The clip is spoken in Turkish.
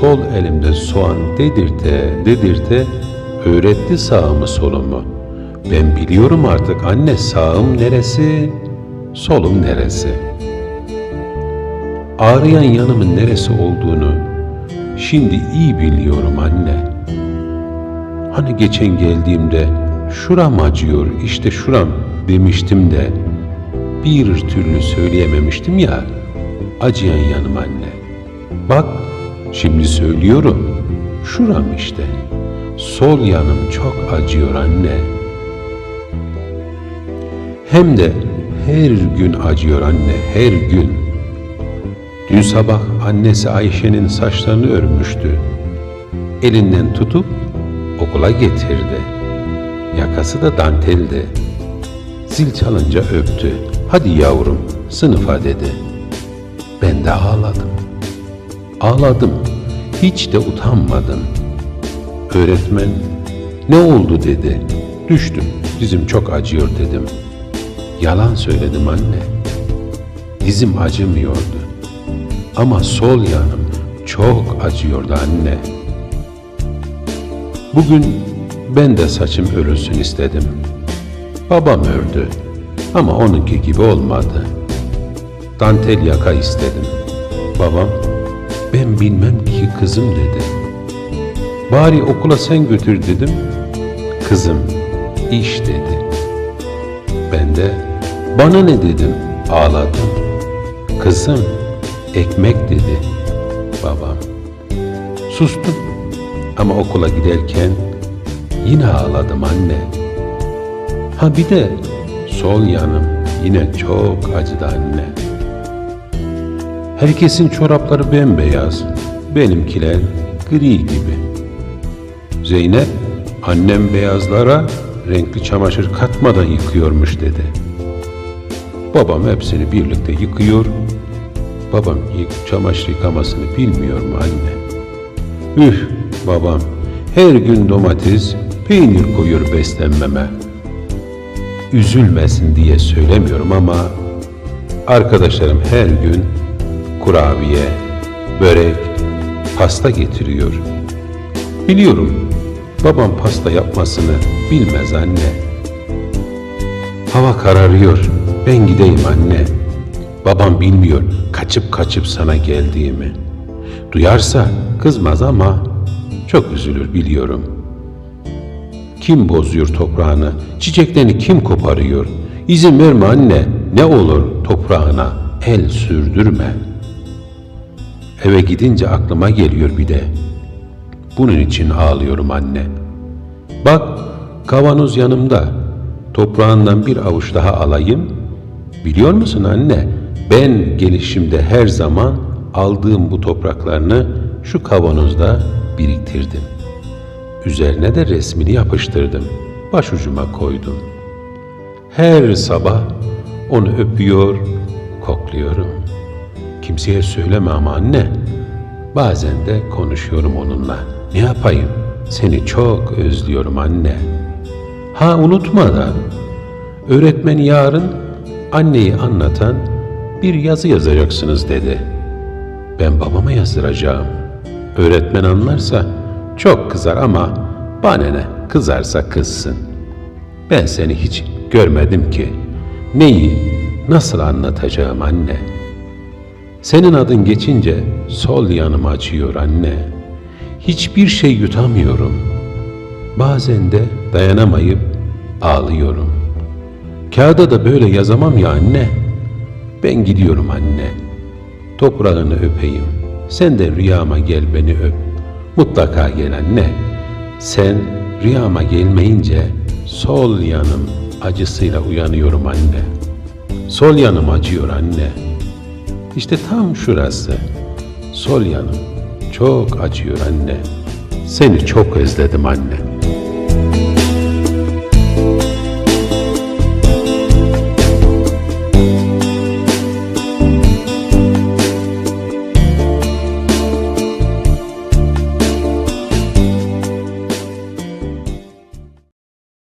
sol elimde soğan dedirte dedirte öğretti sağımı solumu. Ben biliyorum artık anne sağım neresi, solum neresi. Ağrıyan yanımın neresi olduğunu şimdi iyi biliyorum anne. Hani geçen geldiğimde şuram acıyor işte şuram demiştim de bir türlü söyleyememiştim ya acıyan yanım anne. Bak şimdi söylüyorum şuram işte. Sol yanım çok acıyor anne. Hem de her gün acıyor anne her gün. Dün sabah annesi Ayşe'nin saçlarını örmüştü. Elinden tutup okula getirdi. Yakası da danteldi. Zil çalınca öptü. Hadi yavrum sınıfa dedi. Ben de ağladım. Ağladım. Hiç de utanmadım. Öğretmen ne oldu dedi. Düştüm. Dizim çok acıyor dedim. Yalan söyledim anne. Dizim acımıyordu. Ama sol yanım çok acıyordu anne. Bugün ben de saçım örülsün istedim. Babam ördü ama onunki gibi olmadı. Dantel yaka istedim. Babam bilmem ki kızım dedi. Bari okula sen götür dedim. Kızım iş dedi. Ben de bana ne dedim ağladım. Kızım ekmek dedi babam. Sustum ama okula giderken yine ağladım anne. Ha bir de sol yanım yine çok acıdı anne. Herkesin çorapları bembeyaz, benimkiler gri gibi. Zeynep, annem beyazlara renkli çamaşır katmadan yıkıyormuş dedi. Babam hepsini birlikte yıkıyor. Babam çamaşır yıkamasını bilmiyor mu anne? Üh babam her gün domates, peynir koyuyor beslenmeme. Üzülmesin diye söylemiyorum ama arkadaşlarım her gün kurabiye, börek, pasta getiriyor. Biliyorum babam pasta yapmasını bilmez anne. Hava kararıyor. Ben gideyim anne. Babam bilmiyor kaçıp kaçıp sana geldiğimi. Duyarsa kızmaz ama çok üzülür biliyorum. Kim bozuyor toprağını? Çiçeklerini kim koparıyor? İzin verme anne. Ne olur toprağına el sürdürme. Eve gidince aklıma geliyor bir de. Bunun için ağlıyorum anne. Bak kavanoz yanımda. Toprağından bir avuç daha alayım. Biliyor musun anne? Ben gelişimde her zaman aldığım bu topraklarını şu kavanozda biriktirdim. Üzerine de resmini yapıştırdım. Başucuma koydum. Her sabah onu öpüyor, kokluyorum. Kimseye söyleme ama anne. Bazen de konuşuyorum onunla. Ne yapayım? Seni çok özlüyorum anne. Ha unutmadan öğretmen yarın anneyi anlatan bir yazı yazacaksınız dedi. Ben babama yazdıracağım. Öğretmen anlarsa çok kızar ama bana ne kızarsa kızsın. Ben seni hiç görmedim ki. Neyi, nasıl anlatacağım anne? Senin adın geçince sol yanım acıyor anne. Hiçbir şey yutamıyorum. Bazen de dayanamayıp ağlıyorum. Kağıda da böyle yazamam ya anne. Ben gidiyorum anne. Toprağını öpeyim. Sen de rüyama gel beni öp. Mutlaka gel anne. Sen rüyama gelmeyince sol yanım acısıyla uyanıyorum anne. Sol yanım acıyor anne. İşte tam şurası. Sol yanım çok acıyor anne. Seni çok özledim anne.